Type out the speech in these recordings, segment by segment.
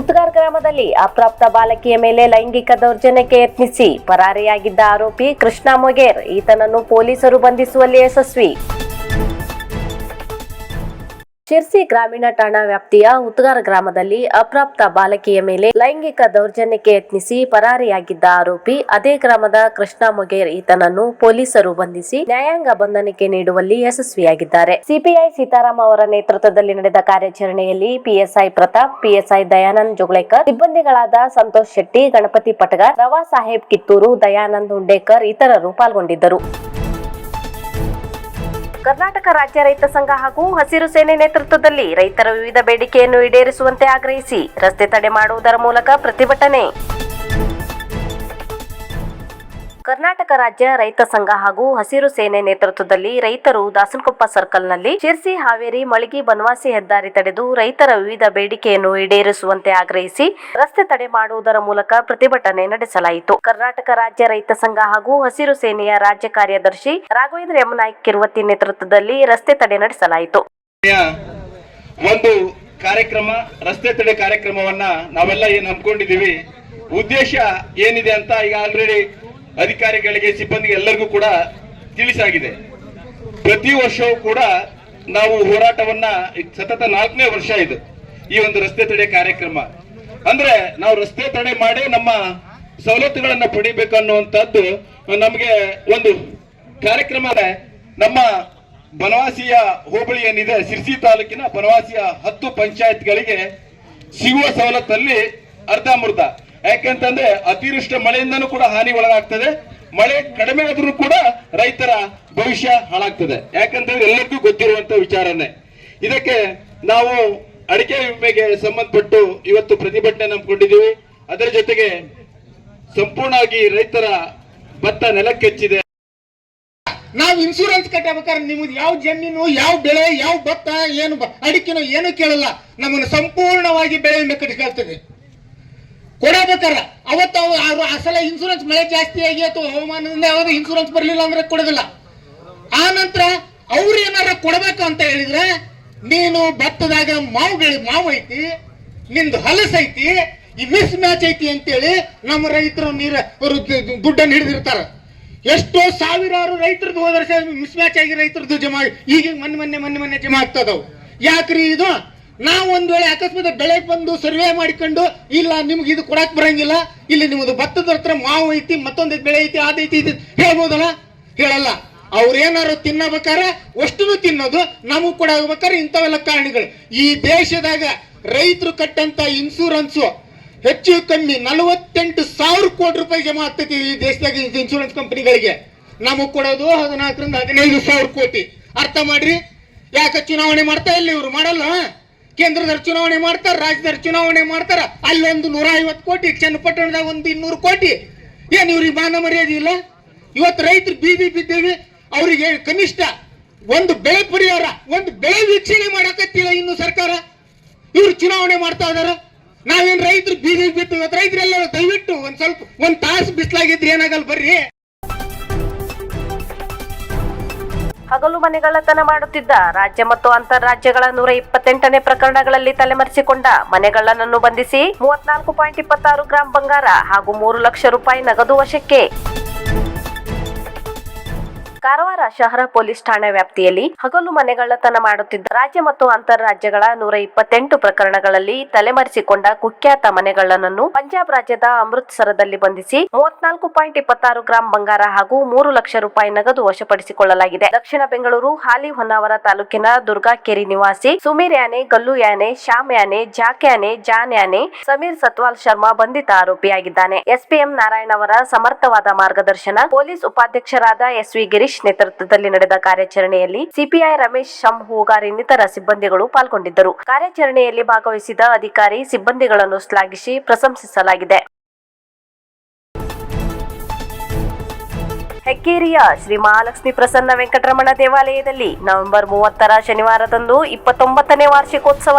ಉತ್ಗಾರ್ ಗ್ರಾಮದಲ್ಲಿ ಅಪ್ರಾಪ್ತ ಬಾಲಕಿಯ ಮೇಲೆ ಲೈಂಗಿಕ ದೌರ್ಜನ್ಯಕ್ಕೆ ಯತ್ನಿಸಿ ಪರಾರಿಯಾಗಿದ್ದ ಆರೋಪಿ ಕೃಷ್ಣ ಮೊಗೇರ್. ಈತನನ್ನು ಪೊಲೀಸರು ಬಂಧಿಸುವಲ್ಲಿ ಯಶಸ್ವಿ. ಶಿರ್ಸಿ ಗ್ರಾಮೀಣ ಠಾಣಾ ವ್ಯಾಪ್ತಿಯ ಉತ್ಗಾರ್ ಗ್ರಾಮದಲ್ಲಿ ಅಪ್ರಾಪ್ತ ಬಾಲಕಿಯ ಮೇಲೆ ಲೈಂಗಿಕ ದೌರ್ಜನ್ಯಕ್ಕೆ ಯತ್ನಿಸಿ ಪರಾರಿಯಾಗಿದ್ದ ಆರೋಪಿ, ಅದೇ ಗ್ರಾಮದ ಕೃಷ್ಣ ಮೊಗೇರ್ ಈತನನ್ನು ಪೊಲೀಸರು ಬಂಧಿಸಿ ನ್ಯಾಯಾಂಗ ಬಂಧನಕ್ಕೆ ನೀಡುವಲ್ಲಿ ಯಶಸ್ವಿಯಾಗಿದ್ದಾರೆ. ಸಿಪಿಐ ಸೀತಾರಾಮ್ ಅವರ ನೇತೃತ್ವದಲ್ಲಿ ನಡೆದ ಕಾರ್ಯಾಚರಣೆಯಲ್ಲಿ ಪಿಎಸ್ಐ ಪ್ರತಾಪ್, ಪಿಎಸ್ಐ ದಯಾನಂದ್ ಜುಗ್ಳೇಕರ್, ಸಿಬ್ಬಂದಿಗಳಾದ ಸಂತೋಷ್ ಶೆಟ್ಟಿ, ಗಣಪತಿ ಪಟಗಾರ್ ರವಾ ಸಾಹೇಬ್ ಕಿತ್ತೂರು, ದಯಾನಂದ್ ಹುಂಡೇಕರ್ ಇತರರು ಪಾಲ್ಗೊಂಡಿದ್ದರು. ಕರ್ನಾಟಕ ರಾಜ್ಯ ರೈತ ಸಂಘ ಹಾಗೂ ಹಸಿರು ಸೇನೆ ನೇತೃತ್ವದಲ್ಲಿ ರೈತರ ವಿವಿಧ ಬೇಡಿಕೆಯನ್ನು ಈಡೇರಿಸುವಂತೆ ಆಗ್ರಹಿಸಿ ರಸ್ತೆ ತಡೆ ಮಾಡುವುದರ ಮೂಲಕ ಪ್ರತಿಭಟನೆ. ಕರ್ನಾಟಕ ರಾಜ್ಯ ರೈತ ಸಂಘ ಹಾಗೂ ಹಸಿರು ಸೇನೆ ನೇತೃತ್ವದಲ್ಲಿ ರೈತರು ದಾಸನಕೊಪ್ಪ ಸರ್ಕಲ್ನಲ್ಲಿ ಶಿರ್ಸಿ, ಹಾವೇರಿ, ಮಳಿಗೆ, ಬನವಾಸಿ ಹೆದ್ದಾರಿ ತಡೆದು ರೈತರ ವಿವಿಧ ಬೇಡಿಕೆಯನ್ನು ಈಡೇರಿಸುವಂತೆ ಆಗ್ರಹಿಸಿ ರಸ್ತೆ ತಡೆ ಮಾಡುವುದರ ಮೂಲಕ ಪ್ರತಿಭಟನೆ ನಡೆಸಲಾಯಿತು. ಕರ್ನಾಟಕ ರಾಜ್ಯ ರೈತ ಸಂಘ ಹಾಗೂ ಹಸಿರು ಸೇನೆಯ ರಾಜ್ಯ ಕಾರ್ಯದರ್ಶಿ ರಾಘವೇಂದ್ರ ಎಂ ನಾಯ್ಕ್ ಕಿರುವತ್ತಿ ನೇತೃತ್ವದಲ್ಲಿ ರಸ್ತೆ ತಡೆ ನಡೆಸಲಾಯಿತು. ಕಾರ್ಯಕ್ರಮ, ರಸ್ತೆ ತಡೆ ಕಾರ್ಯಕ್ರಮವನ್ನ ನಾವೆಲ್ಲ ಏನ್ ಉದ್ದೇಶ ಏನಿದೆ ಅಂತ ಈಗ ಆಲ್ರೆಡಿ ಅಧಿಕಾರಿಗಳಿಗೆ, ಸಿಬ್ಬಂದಿಗೆ ಎಲ್ಲರಿಗೂ ಕೂಡ ತಿಳಿಸಾಗಿದೆ. ಪ್ರತಿ ವರ್ಷವೂ ಕೂಡ ನಾವು ಹೋರಾಟವನ್ನ ಸತತ ನಾಲ್ಕನೇ ವರ್ಷ ಇದು, ಈ ಒಂದು ರಸ್ತೆ ತಡೆ ಕಾರ್ಯಕ್ರಮ. ಅಂದ್ರೆ ನಾವು ರಸ್ತೆ ತಡೆ ಮಾಡಿ ನಮ್ಮ ಸವಲತ್ತುಗಳನ್ನ ಪಡಿಬೇಕು ಅನ್ನುವಂಥದ್ದು ನಮಗೆ ಒಂದು ಕಾರ್ಯಕ್ರಮ ನಮ್ಮ ಬನವಾಸಿಯ ಹೋಬಳಿ ಏನಿದೆ, ಸಿರ್ಸಿ ತಾಲೂಕಿನ ಬನವಾಸಿಯ ಹತ್ತು ಪಂಚಾಯತ್ಗಳಿಗೆ ಸಿಗುವ ಸವಲತ್ತಲ್ಲಿ ಅರ್ಧಂಬರ್ಧ ಯಾಕೆಂತಂದ್ರೆ ಅತಿವೃಷ್ಟಿ ಮಳೆಯಿಂದನೂ ಕೂಡ ಹಾನಿ ಒಳಗಾಗ್ತದೆ. ಮಳೆ ಕಡಿಮೆ ಆದ್ರೂ ಕೂಡ ರೈತರ ಭವಿಷ್ಯ ಹಾಳಾಗ್ತದೆ. ಯಾಕಂತಂದ್ರೆ ಎಲ್ಲರಿಗೂ ಗೊತ್ತಿರುವಂತ ವಿಚಾರನೇ. ಇದಕ್ಕೆ ನಾವು ಅಡಿಕೆ ವಿಮೆಗೆ ಸಂಬಂಧಪಟ್ಟು ಇವತ್ತು ಪ್ರತಿಭಟನೆ ನಂಬಿಕೊಂಡಿದ್ದೀವಿ ಅದರ ಜೊತೆಗೆ ಸಂಪೂರ್ಣವಾಗಿ ರೈತರ ಭತ್ತ ನೆಲಕ್ಕೆಚ್ಚಿದೆ. ನಾವು ಇನ್ಶೂರೆನ್ಸ್ ಕಟ್ಟಬೇಕಾದ್ರೆ ನಿಮ್ಗೆ ಯಾವ ಜಮೀನು, ಯಾವ ಬೆಳೆ, ಯಾವ ಭತ್ತ, ಏನು ಅಡಿಕೆನೋ ಏನು ಕೇಳಲ್ಲ. ನಮ್ಮನ್ನು ಸಂಪೂರ್ಣವಾಗಿ ಬೆಳೆ ವಿಮೆ ಕಟ್ಟಿಸ್ಕೊಳ್ತದೆ. ಕೊಡಬೇಕಾರ ಅವತ್ತು ಅವ್ರು ಆ ಸಲ ಇನ್ಶೂರೆನ್ಸ್ ಮಳೆ ಜಾಸ್ತಿ ಆಗಿ ಅಥವಾ ಹವಾಮಾನದಿಂದ ಯಾವ್ದು ಇನ್ಸೂರೆನ್ಸ್ ಬರಲಿಲ್ಲ ಅಂದ್ರೆ ಕೊಡೋದಿಲ್ಲ. ಆ ನಂತರ ಅವ್ರು ಏನಾರ ಕೊಡಬೇಕು ಅಂತ ಹೇಳಿದ್ರೆ, ನೀನು ಭತ್ತದಾಗ ಮಾವು ಬೆಳಿ ಮಾವು ಐತಿ, ನಿಂದು ಹಲಸ ಐತಿ, ಈ ಮಿಸ್ ಮ್ಯಾಚ್ ಐತಿ ಅಂತೇಳಿ ನಮ್ಮ ರೈತರು ನೀರ ದುಡ್ಡನ್ನು ಹಿಡಿದಿರ್ತಾರ. ಎಷ್ಟೋ ಸಾವಿರಾರು ರೈತರದ್ದು ಹೋದ್ರೆ ಮಿಸ್ ಮ್ಯಾಚ್ ಆಗಿ ರೈತರದ್ದು ಜಮಾ ಈಗ ಮೊನ್ನೆ ಮೊನ್ನೆ ಮೊನ್ನೆ ಮೊನ್ನೆ ಜಮಾ ಆಗ್ತದವು ಯಾಕ್ರಿ ಇದು? ನಾವು ಒಂದ್ ವೇಳೆ ಅಕಸ್ಮಾತ್ ಬೆಳೆ ಬಂದು ಸರ್ವೆ ಮಾಡಿಕೊಂಡು, ಇಲ್ಲ, ನಿಮ್ಗೆ ಇದು ಕೊಡಕ್ ಬರಂಗಿಲ್ಲ, ಇಲ್ಲಿ ನಿಮ್ದು ಭತ್ತದ ಹತ್ರ ಮಾವು ಐತಿ, ಮತ್ತೊಂದು ಬೆಳೆ ಐತಿ ಅದೈತಿ ಇದು ಹೇಳ್ಬೋದಲ್ಲ? ಹೇಳಲ್ಲ. ಅವ್ರೇನಾರು ತಿನ್ನಬೇಕಾರೆ ಅಷ್ಟು ತಿನ್ನೋದು, ನಮಗ್ ಕೂಡ ಆಗ್ಬೇಕಾದ್ರೆ ಇಂಥವೆಲ್ಲ ಕಾರಣಗಳು. ಈ ದೇಶದಾಗ ರೈತರು ಕಟ್ಟಂತ ಇನ್ಸೂರೆನ್ಸ್ ಹೆಚ್ಚು ಕಮ್ಮಿ ನಲವತ್ತೆಂಟು ಸಾವಿರ ಕೋಟಿ ರೂಪಾಯಿ ಜಮಾ ಆಗ್ತೈತಿ ಈ ದೇಶದಾಗ ಇನ್ಸೂರೆನ್ಸ್ ಕಂಪನಿಗಳಿಗೆ ನಮಗ್ ಕೊಡೋದು ಹದಿನಾಲ್ಕರಿಂದ ಹದಿನೈದು ಸಾವಿರ ಕೋಟಿ. ಅರ್ಥ ಮಾಡ್ರಿ? ಯಾಕೆ ಚುನಾವಣೆ ಮಾಡ್ತಾ ಇಲ್ಲ ಇವ್ರು? ಮಾಡಲ್ಲ? ಕೇಂದ್ರದಲ್ಲಿ ಚುನಾವಣೆ ಮಾಡ್ತಾರ, ರಾಜ್ಯದಲ್ಲಿ ಚುನಾವಣೆ ಮಾಡ್ತಾರ. ಅಲ್ಲೊಂದು ನೂರ ಐವತ್ತು ಕೋಟಿ, ಚನ್ನಪಟ್ಟಣದಾಗ ಒಂದು ಇನ್ನೂರು ಕೋಟಿ. ಏನ್ ಇವ್ರಿಗೆ ಮಾನ ಮರ್ಯಾದೆ ಇಲ್ಲ? ಇವತ್ತು ರೈತರು ಬೀದಿ ಬಿದ್ದೇವೆ ಅವ್ರಿಗೆ ಕನಿಷ್ಠ ಒಂದು ಬೆಳೆ ಪರಿಹಾರ, ಒಂದು ಬೆಳೆ ವೀಕ್ಷಣೆ ಮಾಡಕತ್ತಿಲ್ಲ ಇನ್ನು ಸರ್ಕಾರ. ಇವ್ರು ಚುನಾವಣೆ ಮಾಡ್ತಾ ಇದಾರ. ನಾವೇನ್ ರೈತರು ಬೀದಿ ಬಿತ್ತು ಇವತ್ತು ರೈತರೆಲ್ಲ ದಯವಿಟ್ಟು ಒಂದ್ ಸ್ವಲ್ಪ, ಒಂದ್ ತಾಸು ಬಿಸ್ಲಾಗಿದ್ರೆ ಏನಾಗಲ್ಲ ಬರ್ರಿ. ಹಗಲು ಮನೆಗಳ್ಳತನ ಮಾಡುತ್ತಿದ್ದ ರಾಜ್ಯ ಮತ್ತು ಅಂತಾರಾಜ್ಯಗಳ ನೂರ ಇಪ್ಪತ್ತೆಂಟನೇ ಪ್ರಕರಣಗಳಲ್ಲಿ ತಲೆಮರೆಸಿಕೊಂಡ ಮನೆಗಳ್ಳನನ್ನು ಬಂಧಿಸಿ ಮೂವತ್ನಾಲ್ಕು ಪಾಯಿಂಟ್ ಇಪ್ಪತ್ತಾರು ಗ್ರಾಂ ಬಂಗಾರ ಹಾಗೂ ಮೂರು ಲಕ್ಷ ರೂಪಾಯಿ ನಗದು ವಶಕ್ಕೆ ಕಾರವಾರ ಶಹರ ಪೊಲೀಸ್ ಠಾಣೆ ವ್ಯಾಪ್ತಿಯಲ್ಲಿ ಹಗಲು ಮನೆಗಳ್ಳತನ ಮಾಡುತ್ತಿದ್ದ ರಾಜ್ಯ ಮತ್ತು ಅಂತಾರಾಜ್ಯಗಳ ನೂರ ಇಪ್ಪತ್ತೆಂಟು ಪ್ರಕರಣಗಳಲ್ಲಿ ತಲೆಮರೆಸಿಕೊಂಡ ಕುಖ್ಯಾತ ಮನೆಗಳ್ಳನನ್ನು ಪಂಜಾಬ್ ರಾಜ್ಯದ ಅಮೃತ್ಸರದಲ್ಲಿ ಬಂಧಿಸಿ ಮೂವತ್ನಾಲ್ಕು ಪಾಯಿಂಟ್ ಇಪ್ಪತ್ತಾರು ಗ್ರಾಂ ಬಂಗಾರ ಹಾಗೂ ಮೂರು ಲಕ್ಷ ರೂಪಾಯಿ ನಗದು ವಶಪಡಿಸಿಕೊಳ್ಳಲಾಗಿದೆ. ದಕ್ಷಿಣ ಬೆಂಗಳೂರು ಹಾಲಿ ಹೊನ್ನಾವರ ತಾಲೂಕಿನ ದುರ್ಗಾಕೇರಿ ನಿವಾಸಿ ಸುಮೀರ್ ಯಾನೆ, ಗಲ್ಲು ಯಾನೆ, ಶ್ಯಾಮ್ ಯಾನೆ, ಜಾಕ್ ಯಾನೆ, ಜಾನ್ ಯಾನೆ, ಸಮೀರ್ ಸತ್ವಾಲ್ ಶರ್ಮಾ ಬಂಧಿತ ಆರೋಪಿಯಾಗಿದ್ದಾನೆ. ಎಸ್ಪಿಎಂ ನಾರಾಯಣ ಅವರ ಸಮರ್ಥವಾದ ಮಾರ್ಗದರ್ಶನ ಪೊಲೀಸ್ ಉಪಾಧ್ಯಕ್ಷರಾದ ಎಸ್ವಿ ಗಿರೀಶ್ ನೇತೃತ್ವದಲ್ಲಿ ನಡೆದ ಕಾರ್ಯಾಚರಣೆಯಲ್ಲಿ ಸಿಪಿಐ ರಮೇಶ್ ಶಂ ಹೂಗಾರ್ ಇನ್ನಿತರ ಸಿಬ್ಬಂದಿಗಳು ಪಾಲ್ಗೊಂಡಿದ್ದರು. ಕಾರ್ಯಾಚರಣೆಯಲ್ಲಿ ಭಾಗವಹಿಸಿದ ಅಧಿಕಾರಿ ಸಿಬ್ಬಂದಿಗಳನ್ನು ಶ್ಲಾಘಿಸಿ ಪ್ರಶಂಸಿಸಲಾಗಿದೆ. ಹೆಕ್ಕೇರಿಯ ಶ್ರೀ ಮಹಾಲಕ್ಷ್ಮಿ ಪ್ರಸನ್ನ ವೆಂಕಟರಮಣ ದೇವಾಲಯದಲ್ಲಿ ನವೆಂಬರ್ ಮೂವತ್ತರ ಶನಿವಾರದಂದು ಇಪ್ಪತ್ತೊಂಬತ್ತನೇ ವಾರ್ಷಿಕೋತ್ಸವ.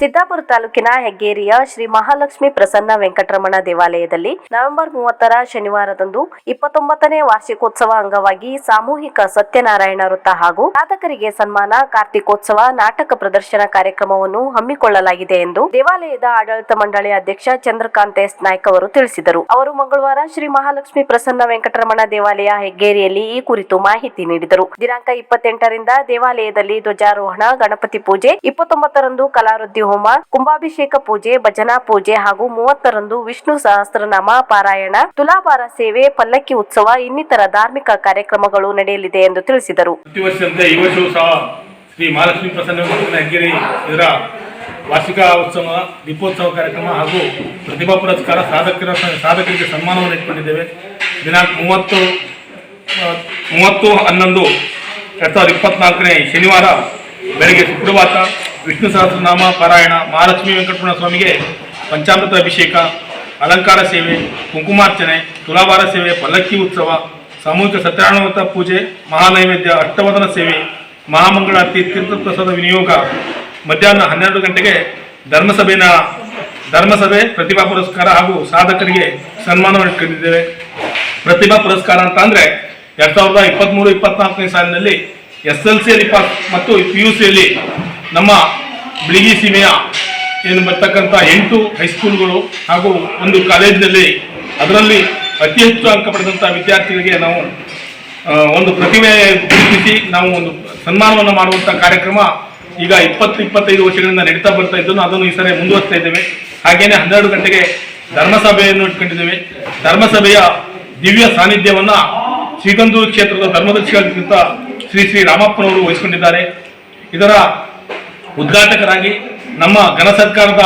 ಸಿದ್ದಾಪುರ ತಾಲೂಕಿನ ಹೆಗ್ಗೇರಿಯ ಶ್ರೀ ಮಹಾಲಕ್ಷ್ಮಿ ಪ್ರಸನ್ನ ವೆಂಕಟರಮಣ ದೇವಾಲಯದಲ್ಲಿ ನವೆಂಬರ್ ಮೂವತ್ತರ ಶನಿವಾರದಂದು ಇಪ್ಪತ್ತೊಂಬತ್ತನೇ ವಾರ್ಷಿಕೋತ್ಸವ ಅಂಗವಾಗಿ ಸಾಮೂಹಿಕ ಸತ್ಯನಾರಾಯಣ ವೃತ್ತ ಹಾಗೂ ಸಾಧಕರಿಗೆ ಸನ್ಮಾನ, ಕಾರ್ತಿಕೋತ್ಸವ, ನಾಟಕ ಪ್ರದರ್ಶನ ಕಾರ್ಯಕ್ರಮವನ್ನು ಹಮ್ಮಿಕೊಳ್ಳಲಾಗಿದೆ ಎಂದು ದೇವಾಲಯದ ಆಡಳಿತ ಮಂಡಳಿ ಅಧ್ಯಕ್ಷ ಚಂದ್ರಕಾಂತ್ ಎಸ್ ನಾಯ್ಕ್ ಅವರು ತಿಳಿಸಿದರು. ಅವರು ಮಂಗಳವಾರ ಶ್ರೀ ಮಹಾಲಕ್ಷ್ಮಿ ಪ್ರಸನ್ನ ವೆಂಕಟರಮಣ ದೇವಾಲಯ ಹೆಗ್ಗೇರಿಯಲ್ಲಿ ಈ ಕುರಿತು ಮಾಹಿತಿ ನೀಡಿದರು. ದಿನಾಂಕ ಇಪ್ಪತ್ತೆಂಟರಿಂದ ದೇವಾಲಯದಲ್ಲಿ ಧ್ವಜಾರೋಹಣ, ಗಣಪತಿ ಪೂಜೆ, ಇಪ್ಪತ್ತೊಂಬತ್ತರಂದು ಕಲಾವೃದ್ಧಿ ಹೋಮ, ಕುಂಭಾಭಿಷೇಕ ಪೂಜೆ, ಭಜನಾ ಪೂಜೆ ಹಾಗೂ ಮೂವತ್ತರಂದು ವಿಷ್ಣು ಸಹಸ್ರನಾಮ ಪಾರಾಯಣ, ತುಲಾಭಾರ ಸೇವೆ, ಪಲ್ಲಕ್ಕಿ ಉತ್ಸವ, ಇನ್ನಿತರ ಧಾರ್ಮಿಕ ಕಾರ್ಯಕ್ರಮಗಳು ನಡೆಯಲಿದೆ ಎಂದು ತಿಳಿಸಿದರು. ಶ್ರೀ ಮಹಾಲಕ್ಷ್ಮೀ ಪ್ರಸನ್ನ ಹೆಗ್ಗೇರಿ ಇದರ ವಾರ್ಷಿಕ ಉತ್ಸವ, ದೀಪೋತ್ಸವ ಕಾರ್ಯಕ್ರಮ ಹಾಗೂ ಪ್ರತಿಭಾ ಪುರಸ್ಕಾರ ಸಾಧಕರ ಸಾಧಕರಿಗೆ ಸನ್ಮಾನವನ್ನು ಇಟ್ಕೊಂಡಿದ್ದೇವೆ. ದಿನಾಂಕ ಮೂವತ್ತು ಮೂವತ್ತು ಹನ್ನೊಂದು, ಎರಡು ಸಾವಿರದ ಇಪ್ಪತ್ನಾಲ್ಕನೇ ಶನಿವಾರ, ಬೆಳಗ್ಗೆ ಸುಪ್ರಭಾತ. ವಿಷ್ಣು ಸಹಸ್ರನಾಮ ಪಾರಾಯಣ, ಮಹಾಲಕ್ಷ್ಮಿ ವೆಂಕಟರಮಣ ಸ್ವಾಮಿಗೆ ಪಂಚಾಮೃತ ಅಭಿಷೇಕ, ಅಲಂಕಾರ ಸೇವೆ, ಕುಂಕುಮಾರ್ಚನೆ ತುಲಾಭಾರ ಸೇವೆ, ಪಲ್ಲಕ್ಕಿ ಉತ್ಸವ, ಸಾಮೂಹಿಕ ಸತ್ಯನಾರಾಯಣ ಪೂಜೆ, ಮಹಾನೈವೇದ್ಯ ಅಷ್ಟವದನ ಸೇವೆ ಮಹಾಮಂಗಳಾರತಿ ತೀರ್ಥಪ್ರಸಾದ ವಿನಿಯೋಗ, ಮಧ್ಯಾಹ್ನ ಹನ್ನೆರಡು ಗಂಟೆಗೆ ಧರ್ಮಸಭೆನ, ಧರ್ಮಸಭೆ ಪ್ರತಿಭಾ ಪುರಸ್ಕಾರ ಹಾಗೂ ಸಾಧಕರಿಗೆ ಸನ್ಮಾನವನ್ನು ಇಟ್ಕೊಂಡಿದ್ದೇವೆ ಪ್ರತಿಭಾ ಪುರಸ್ಕಾರ ಅಂತ ಅಂದರೆ ಎರಡು ಸಾವಿರದ ಇಪ್ಪತ್ತ್ಮೂರು ಇಪ್ಪತ್ನಾಲ್ಕನೇ ಸಾಲಿನಲ್ಲಿ ಎಸ್ ಎಲ್ ಸಿಯಲ್ಲಿ ಪಾಸ್ ಮತ್ತು ಪಿ ಯು ಸಿಯಲ್ಲಿ ನಮ್ಮ ಬಿಳಿಗಿ ಸೀಮೆಯ ಏನು ಬರ್ತಕ್ಕಂಥ ಎಂಟು ಹೈಸ್ಕೂಲ್ಗಳು ಹಾಗೂ ಒಂದು ಕಾಲೇಜಿನಲ್ಲಿ ಅದರಲ್ಲಿ ಅತಿ ಹೆಚ್ಚು ಅಂಕ ಪಡೆದಂಥ ವಿದ್ಯಾರ್ಥಿಗಳಿಗೆ ನಾವು ಒಂದು ಪ್ರತಿಭೆ ಗುರುತಿಸಿ ನಾವು ಒಂದು ಸನ್ಮಾನವನ್ನು ಮಾಡುವಂಥ ಕಾರ್ಯಕ್ರಮ ಈಗ ಇಪ್ಪತ್ತು ಇಪ್ಪತ್ತೈದು ವರ್ಷಗಳಿಂದ ನಡೀತಾ ಬರ್ತಾ ಇದ್ದನ್ನು ಅದನ್ನು ಈ ಸರಿ ಮುಂದುವರಿಸ್ತಾ ಇದ್ದೇವೆ. ಹಾಗೆಯೇ ಹನ್ನೆರಡು ಗಂಟೆಗೆ ಧರ್ಮಸಭೆಯನ್ನು ಇಟ್ಕೊಂಡಿದ್ದೇವೆ. ಧರ್ಮಸಭೆಯ ದಿವ್ಯ ಸಾನ್ನಿಧ್ಯವನ್ನು ಶ್ರೀಗಂಧೂರು ಕ್ಷೇತ್ರದ ಧರ್ಮದರ್ಶಿಗಳಿಗಿಂತ ಶ್ರೀ ಶ್ರೀ ರಾಮಪ್ಪನವರು ವಹಿಸಿಕೊಂಡಿದ್ದಾರೆ. ಇದರ ಉದ್ಘಾಟಕರಾಗಿ ನಮ್ಮ ಘನ ಸರ್ಕಾರದ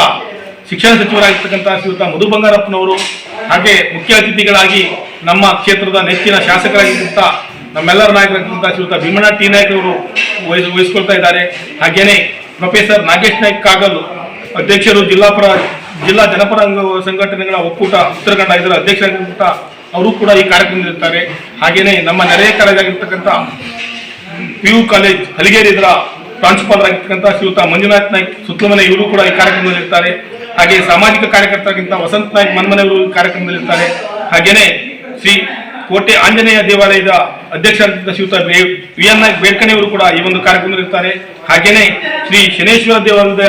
ಶಿಕ್ಷಣ ಸಚಿವರಾಗಿರ್ತಕ್ಕಂಥ ಶ್ರೀಯುತ ಮಧು ಬಂಗಾರಪ್ಪನವರು ಹಾಗೆ ಮುಖ್ಯ ಅತಿಥಿಗಳಾಗಿ ನಮ್ಮ ಕ್ಷೇತ್ರದ ನೆಚ್ಚಿನ ಶಾಸಕರಾಗಿರ್ತಕ್ಕಂಥ ನಮ್ಮೆಲ್ಲರ ನಾಯಕರಾಗಿರ್ತಕ್ಕಂಥ ಶ್ರೀಯುತ ಭೀಮಣ್ಣ ಟಿ. ನಾಯ್ಕ ಅವರು ವಹಿಸ್ ವಹಿಸ್ಕೊಳ್ತಾ ಇದ್ದಾರೆ. ಹಾಗೇನೆ ಪ್ರೊಫೆಸರ್ ನಾಗೇಶ್ ನಾಯ್ಕ್ ಕಾಗಲ್ ಅಧ್ಯಕ್ಷರು ಜಿಲ್ಲಾಪರ ಜಿಲ್ಲಾ ಜನಪರ ಸಂಘಟನೆಗಳ ಒಕ್ಕೂಟ, ಉತ್ತರ ಕನ್ನಡ ಇದರ ಅಧ್ಯಕ್ಷರಾಗಿರ್ತಕ್ಕಂಥ ಅವರು ಕೂಡ ಈ ಕಾರ್ಯಕ್ರಮದಲ್ಲಿರ್ತಾರೆ ಹಾಗೆಯೇ ನಮ್ಮ ನೆರೆಯ ಕಾಲೇಜಾಗಿರ್ತಕ್ಕಂಥ ಪಿ ಯು ಕಾಲೇಜ್ ಹಲಗೇರಿ ಇದರ ಪ್ರಾಂಶುಪಾಲರ್ ಆಗಿರ್ತಕ್ಕಂಥ ಶ್ರೀಯುತ ಮಂಜುನಾಥ್ ನಾಯ್ಕ್ ಸುತ್ತಮನೆ ಇವರು ಕೂಡ ಈ ಕಾರ್ಯಕ್ರಮದಲ್ಲಿ ಇರ್ತಾರೆ ಹಾಗೆ ಸಾಮಾಜಿಕ ಕಾರ್ಯಕರ್ತರಾಗಿಂತ ವಸಂತ ನಾಯ್ಕ್ ಮನ್ಮನೆಯವರು ಈ ಕಾರ್ಯಕ್ರಮದಲ್ಲಿ ಇರ್ತಾರೆ ಶ್ರೀ ಕೋಟೆ ಆಂಜನೇಯ ದೇವಾಲಯದ ಅಧ್ಯಕ್ಷರಾಗಿದ್ದ ಶ್ರೀಯುತ ವಿ ಎನ್ ನಾಯ್ಕ್ ಬೇಡ್ಕಣೆಯವರು ಕೂಡ ಈ ಒಂದು ಕಾರ್ಯಕ್ರಮದಲ್ಲಿ ಇರ್ತಾರೆ ಶ್ರೀ ಶನೇಶ್ವರ ದೇವಾಲಯದ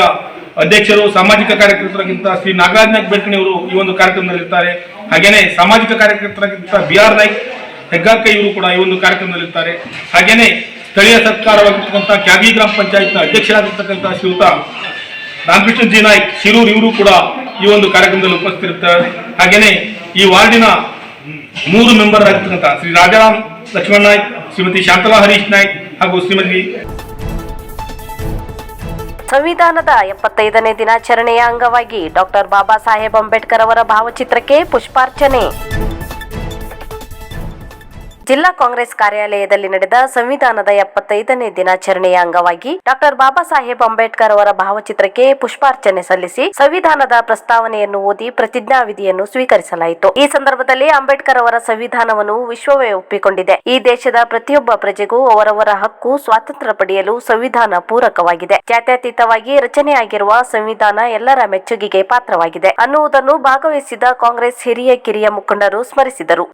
ಅಧ್ಯಕ್ಷರು, ಸಾಮಾಜಿಕ ಕಾರ್ಯಕರ್ತರಾಗಿಂತ ಶ್ರೀ ನಾಗರಾಜ್ ನಾಯ್ಕ್ ಬೇಡ್ಕಣಿಯವರು ಈ ಒಂದು ಕಾರ್ಯಕ್ರಮದಲ್ಲಿ ಇರ್ತಾರೆ ಸಾಮಾಜಿಕ ಕಾರ್ಯಕರ್ತರಾಗಿದ್ದ ಬಿ ಆರ್ ನಾಯ್ಕ್ ಹೆಗ್ಗಾರ್ಕ ಇವರು ಕೂಡ ಈ ಒಂದು ಕಾರ್ಯಕ್ರಮದಲ್ಲಿರ್ತಾರೆ. ಹಾಗೇನೆ ಸ್ಥಳೀಯ ಸರ್ಕಾರವಾಗಿರ್ತಕ್ಕಂಥ ಕ್ಯಾಗಿ ಗ್ರಾಮ ಪಂಚಾಯತ್ನ ಅಧ್ಯಕ್ಷರಾಗಿರ್ತಕ್ಕಂಥ ಶ್ರೀಯುತ ರಾಮಕೃಷ್ಣ ಜಿ ನಾಯ್ಕ್, ಶಿರೂರ್ ಇವರು ಕೂಡ ಈ ಒಂದು ಕಾರ್ಯಕ್ರಮದಲ್ಲಿ ಉಪಸ್ಥಿತಿರ್ತಾರೆ. ಹಾಗೇನೆ ಈ ವಾರ್ಡಿನ ಮೂರು ಮೆಂಬರ್ ಆಗಿರ್ತಕ್ಕಂಥ ಶ್ರೀ ರಾಜಾರಾಮ್ ಲಕ್ಷ್ಮಣ್ ನಾಯ್ಕ್, ಶ್ರೀಮತಿ ಶಾಂತಲಾ ಹರೀಶ್ ನಾಯ್ಕ್ ಹಾಗೂ ಶ್ರೀಮತಿ ಸಂವಿಧಾನದ ಎಪ್ಪತ್ತೈದನೇ ದಿನಾಚರಣೆಯ ಅಂಗವಾಗಿ ಡಾಕ್ಟರ್ ಬಾಬಾ ಸಾಹೇಬ್ ಅಂಬೇಡ್ಕರ್ ಅವರ ಭಾವಚಿತ್ರಕ್ಕೆ ಪುಷ್ಪಾರ್ಚನೆ. ಜಿಲ್ಲಾ ಕಾಂಗ್ರೆಸ್ ಕಾರ್ಯಾಲಯದಲ್ಲಿ ನಡೆದ ಸಂವಿಧಾನದ ಎಪ್ಪತ್ತೈದನೇ ದಿನಾಚರಣೆಯ ಅಂಗವಾಗಿ ಡಾಕ್ಟರ್ ಬಾಬಾ ಸಾಹೇಬ್ ಅಂಬೇಡ್ಕರ್ ಅವರ ಭಾವಚಿತ್ರಕ್ಕೆ ಪುಷ್ಪಾರ್ಚನೆ ಸಲ್ಲಿಸಿ ಸಂವಿಧಾನದ ಪ್ರಸ್ತಾವನೆಯನ್ನು ಓದಿ ಪ್ರತಿಜ್ಞಾವಿಧಿಯನ್ನು ಸ್ವೀಕರಿಸಲಾಯಿತು. ಈ ಸಂದರ್ಭದಲ್ಲಿ ಅಂಬೇಡ್ಕರ್ ಅವರ ಸಂವಿಧಾನವನ್ನು ವಿಶ್ವವೇ ಒಪ್ಪಿಕೊಂಡಿದೆ. ಈ ದೇಶದ ಪ್ರತಿಯೊಬ್ಬ ಪ್ರಜೆಗೂ ಅವರವರ ಹಕ್ಕು, ಸ್ವಾತಂತ್ರ್ಯ ಪಡೆಯಲು ಸಂವಿಧಾನ ಪೂರಕವಾಗಿದೆ. ಜಾತ್ಯತೀತವಾಗಿ ರಚನೆಯಾಗಿರುವ ಸಂವಿಧಾನ ಎಲ್ಲರ ಮೆಚ್ಚುಗೆಗೆ ಪಾತ್ರವಾಗಿದೆ ಅನ್ನುವುದನ್ನು ಭಾಗವಹಿಸಿದ ಕಾಂಗ್ರೆಸ್ ಹಿರಿಯ ಕಿರಿಯ ಮುಖಂಡರು ಸ್ಮರಿಸಿದರು.